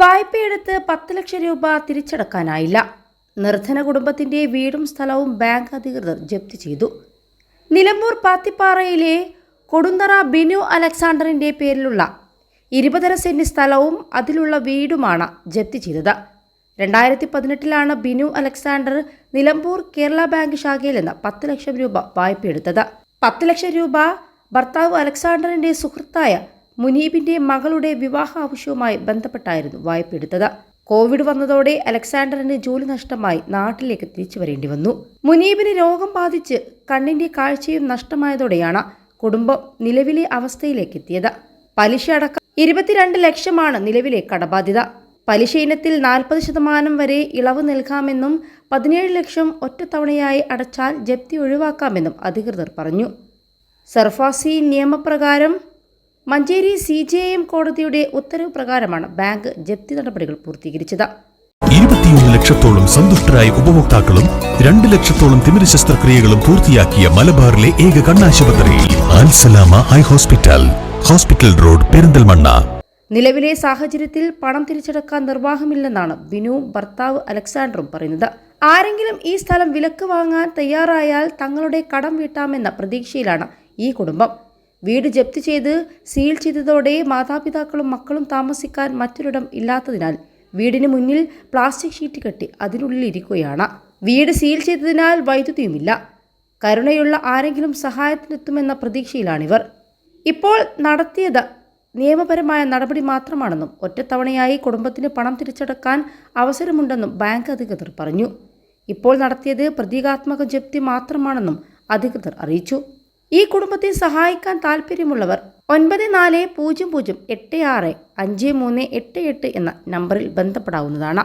വായ്പയെടുത്ത് പത്ത് ലക്ഷം രൂപ തിരിച്ചടക്കാനായില്ല. നിർധന കുടുംബത്തിന്റെ വീടും സ്ഥലവും ബാങ്ക് അധികൃതർ ജപ്തി ചെയ്തു. നിലമ്പൂർ പാത്തിപ്പാറയിലെ കൊടുന്തറ ബിനു അലക്സാണ്ടറിന്റെ പേരിലുള്ള ഇരുപതര സെന്റ് സ്ഥലവും അതിലുള്ള വീടുമാണ് ജപ്തി ചെയ്തത്. രണ്ടായിരത്തി പതിനെട്ടിലാണ് ബിനു അലക്സാണ്ടർ നിലമ്പൂർ കേരള ബാങ്ക് ശാഖയിൽ നിന്ന് പത്ത് ലക്ഷം രൂപ വായ്പയെടുത്തത്. പത്ത് ലക്ഷം രൂപ ഭർത്താവ് അലക്സാണ്ടറിന്റെ സുഹൃത്തായ മുനീബിന്റെ മകളുടെ വിവാഹ ആവശ്യവുമായി ബന്ധപ്പെട്ടായിരുന്നു വായ്പ എടുത്തത് കോവിഡ് വന്നതോടെ അലക്സാണ്ടറിന് ജോലി നഷ്ടമായി നാട്ടിലേക്ക് തിരിച്ചു വരേണ്ടി വന്നു. മുനീബിന് രോഗം ബാധിച്ച് കണ്ണിന്റെ കാഴ്ചയും നഷ്ടമായതോടെയാണ് കുടുംബം നിലവിലെ അവസ്ഥയിലേക്ക് എത്തിയത് പലിശ അടക്കം ഇരുപത്തിരണ്ട് ലക്ഷമാണ് നിലവിലെ കടബാധ്യത. പലിശ ഇനത്തിൽ നാൽപ്പത് ശതമാനം വരെ ഇളവ് നൽകാമെന്നും പതിനേഴ് ലക്ഷം ഒറ്റത്തവണയായി അടച്ചാൽ ജപ്തി ഒഴിവാക്കാമെന്നും അധികൃതർ പറഞ്ഞു. സർഫാസി നിയമപ്രകാരം മഞ്ചേരി സി ജെ എം കോടതിയുടെ ഉത്തരവ് പ്രകാരമാണ് ബാങ്ക് ജപ്തി നടപടികൾ പൂർത്തീകരിച്ചത്. ഇരുപത്തിയൊന്ന് ലക്ഷത്തോളം സന്തുഷ്ടരായ ഉപഭോക്താക്കളും രണ്ട് ലക്ഷത്തോളം തിമിര ശസ്ത്രക്രിയകളും പൂർത്തിയാക്കിയ മലബാറിലെ ഏക കണ്ണാശുപത്രി Alsalama eye hospital hospital road Perinthalmanna. നിലവിലെ സാഹചര്യത്തിൽ പണം തിരിച്ചടക്കാൻ നിർവാഹമില്ലെന്നാണ് ബിനുവും ഭർത്താവ് അലക്സാണ്ടറും പറയുന്നത്. ആരെങ്കിലും ഈ സ്ഥലം വിലക്ക് വാങ്ങാൻ തയ്യാറായാൽ തങ്ങളുടെ കടം വീട്ടാമെന്ന പ്രതീക്ഷയിലാണ് ഈ കുടുംബം. വീട് ജപ്തി ചെയ്ത് സീൽ ചെയ്തതോടെ മാതാപിതാക്കളും മക്കളും താമസിക്കാൻ മറ്റൊരിടം ഇല്ലാത്തതിനാൽ വീടിന് മുന്നിൽ പ്ലാസ്റ്റിക് ഷീറ്റ് കെട്ടി അതിനുള്ളിൽ ഇരിക്കുകയാണ് വീട് സീൽ ചെയ്തതിനാൽ വൈദ്യുതിയുമില്ല. കരുണയുള്ള ആരെങ്കിലും സഹായത്തിനെത്തുമെന്ന പ്രതീക്ഷയിലാണിവർ. ഇപ്പോൾ നടത്തിയത് നിയമപരമായ നടപടി മാത്രമാണെന്നും ഒറ്റത്തവണയായി കുടുംബത്തിന് പണം തിരിച്ചടക്കാൻ അവസരമുണ്ടെന്നും ബാങ്ക് അധികൃതർ പറഞ്ഞു. ഇപ്പോൾ നടത്തിയത് പ്രതീകാത്മക ജപ്തി മാത്രമാണെന്നും അധികൃതർ അറിയിച്ചു. ഈ കുടുംബത്തെ സഹായിക്കാൻ താൽപ്പര്യമുള്ളവർ ഒൻപത് നാല് പൂജ്യം പൂജ്യം എട്ട് ആറ് അഞ്ച് മൂന്ന് എട്ട് എട്ട് എന്ന നമ്പറിൽ ബന്ധപ്പെടാവുന്നതാണ്.